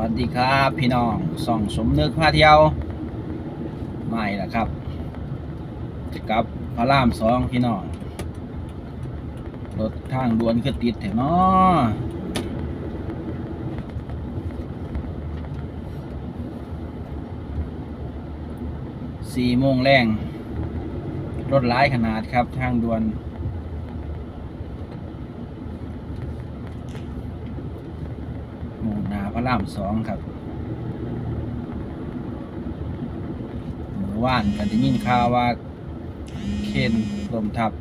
วัสดีครับพี่น้องส่องสมนึกพาเที่ยวใหม่ละครับจะกลับพระรามสองพี่น้องรถทางด่วนคือติดแถวนาะสี่โมงแรงรถร้ายขนาดครับทางด่วน หมู่นาพระรามสองครับเมื่อวานกันได้ยินข่าวว่าเคนลมทับ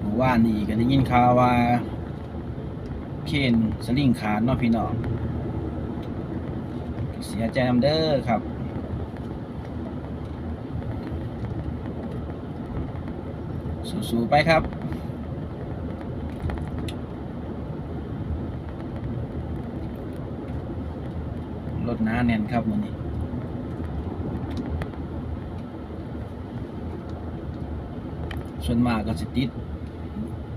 เมื่อวานนี้ก็ได้ยินข่าวว่า เคนสลิงขาดเนาะพี่น้องเสียใจนำเด้อครับสู้ๆไปครับ รถหนาแน่นครับวันนี้ส่วนมากก็สิติด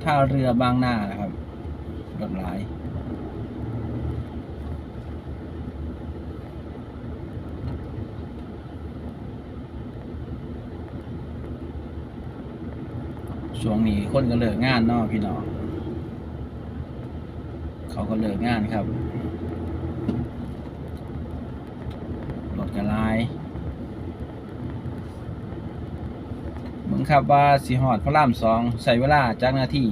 ท่าเรือบางหน้านะครับรถหลายช่วงนี้คนก็เลิกงานเนาะพี่น้องเขาก็เลิกงานครับ รถ กระลายมึงครับว่าสีหอดพระรามสองใส่เวลาจากนาที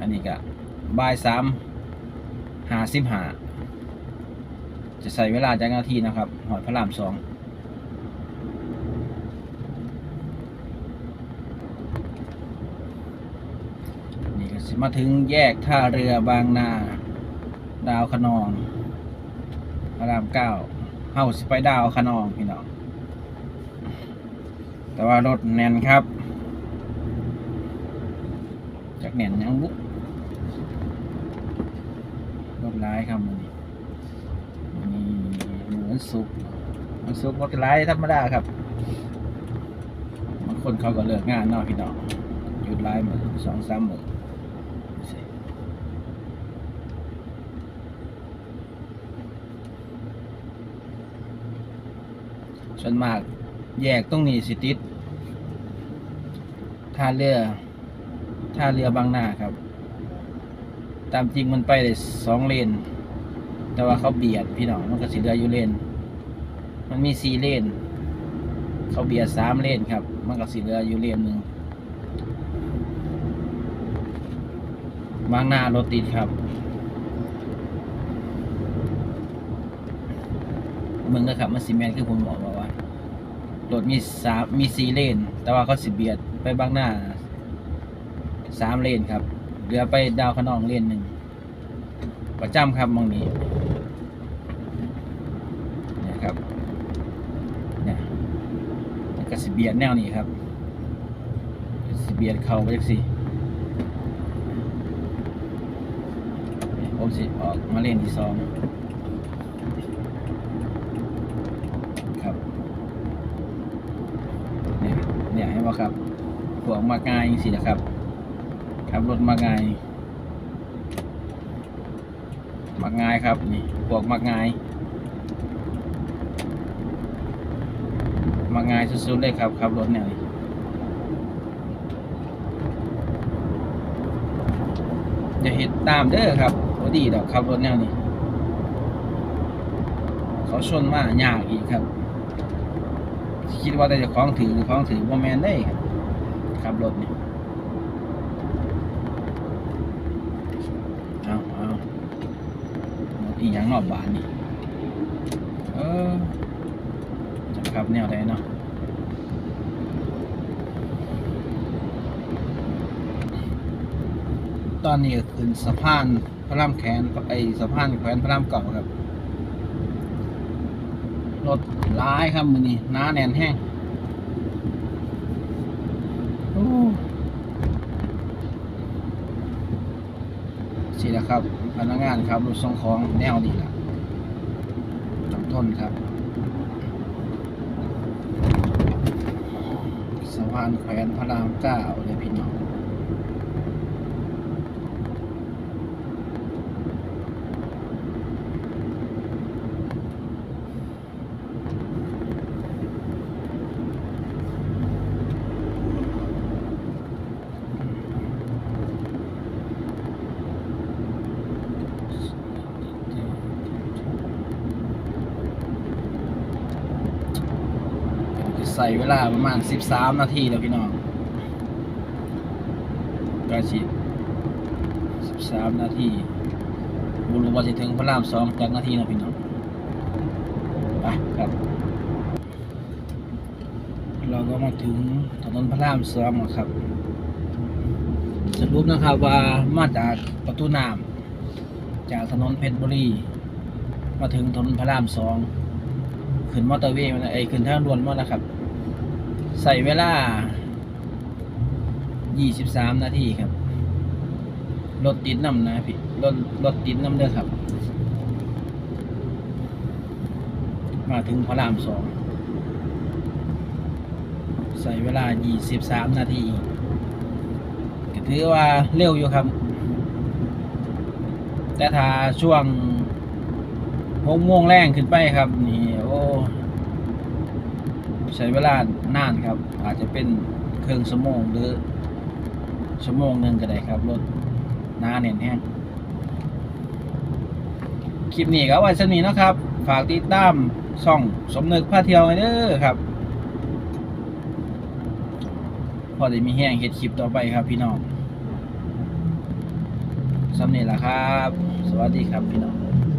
อันนี้ก็บ่ายสามหาสิบหาจะใส่เวลาจากนาทีนะครับหอดพระรามสองนี่ก็มาถึงแยกท่าเรือบางนา ดาวคะนอง พระรามเก้า เฮาสิไปดาวคะนองพี่น้องแต่ว่ารถแน่นครับจากแน่นยังบุกรถร้ายครับมันนี่เหมือนสุกมันสุกรถร้ายธรรมดาครับบางคนเขาก็เลิกงานนาะพี่น้องหยุดร้ายมือสองสามหมือ ส่วนมากแยกตรงนี้สิติดท่าเรือท่าเรือบางนาครับ ตามจริงมันไปได้สองเลน แต่ว่าเขาเบียดพี่น้องมันก็สิเหลืออยู่เลน มันมีสี่เลน เขาเบียดสามเลนครับ มันก็สิเหลืออยู่เลนหนึ่งบางนารถติดครับมึงก็ขับมาซีเมนต์คือผมบอกว่า รถมีสามมีสี่เลน แต่ว่าเขาสิเบียดไปบางหน้าสามเลนครับ เหลือไปดาวขนองเลนหนึ่งประจำครับมองนี้นี่ยครับเนี่ยก็สิเบียดแนวนี้ครับ สิเบียดเข้าไปจักสิผมสิออกมาเลนที่สอง ครับเนี่ย่ครับพวกมากายสินะครับขับรถมากายมากายครับนี่พวกมากายมากายสุดๆเลยครับขับรถเนี่ยอย่าเห็นตามเด้อครับพอดีดอกขับรถแนวนี้ เขาชนมายากอีกครับ คิดว่าได้จะคล้องถือหรือคล้องถือว่าแมนได้ครับขับรถเนี่ยเอาเอาอีกอย่างนอกบ้านนี่เออจะขับแนวใดเนาะตอนนี้ขึ้นสะพานพระรามแขนไอสะพานแขวนพระรามเก่าครับ รถร้ายครับมือนี้น้าแน่นแห้งโอ้สิละครับ พนักงานครับรถส่งของแนวดีละต้องทนครับ สะพานแขวนพระรามเก้าเลยพี่น้อง ใส่เวลาประมาณ 13 นาทีแล้วพี่น้องก็สิ13 นาทีบุรุษว่าจะถึงพระรามสองจากนาทีเนะพี่น้องไปครับ เราก็มาถึงถนนพระรามสองแล้วครับสรุปนะครับว่ามาจากประตูน้ำจากถนนเพชรบุรีมาถึงถนนพระรามสองขึ้นมอเตอร์เวย์มานะเอ้ขึ้นทางด่วนมานะครับ ใส่เวลา 23 นาทีครับ รถติดน้ำนะพี่ รถรถติดน้ำเด้อครับ มาถึงพระรามสอง ใส่เวลา 23 นาที ก็ถือว่าเร็วอยู่ครับ แต่ถ้าช่วงหกโมงแรงขึ้นไปครับนี่ ใช้เวลานานครับ อาจจะเป็นเครื่องชั่วโมงหรือชั่วโมงหนึ่งก็ได้ครับรถหน้าเน่นแห้งคลิปนี้ก็ไว้สนี้นะครับ ฝากติดตามช่องสมนึกพาเที่ยวเด้อครับ พอได้มีแห้งเฮ็ดคลิปต่อไปครับพี่น้องสำเนีละครับ สวัสดีครับพี่น้อง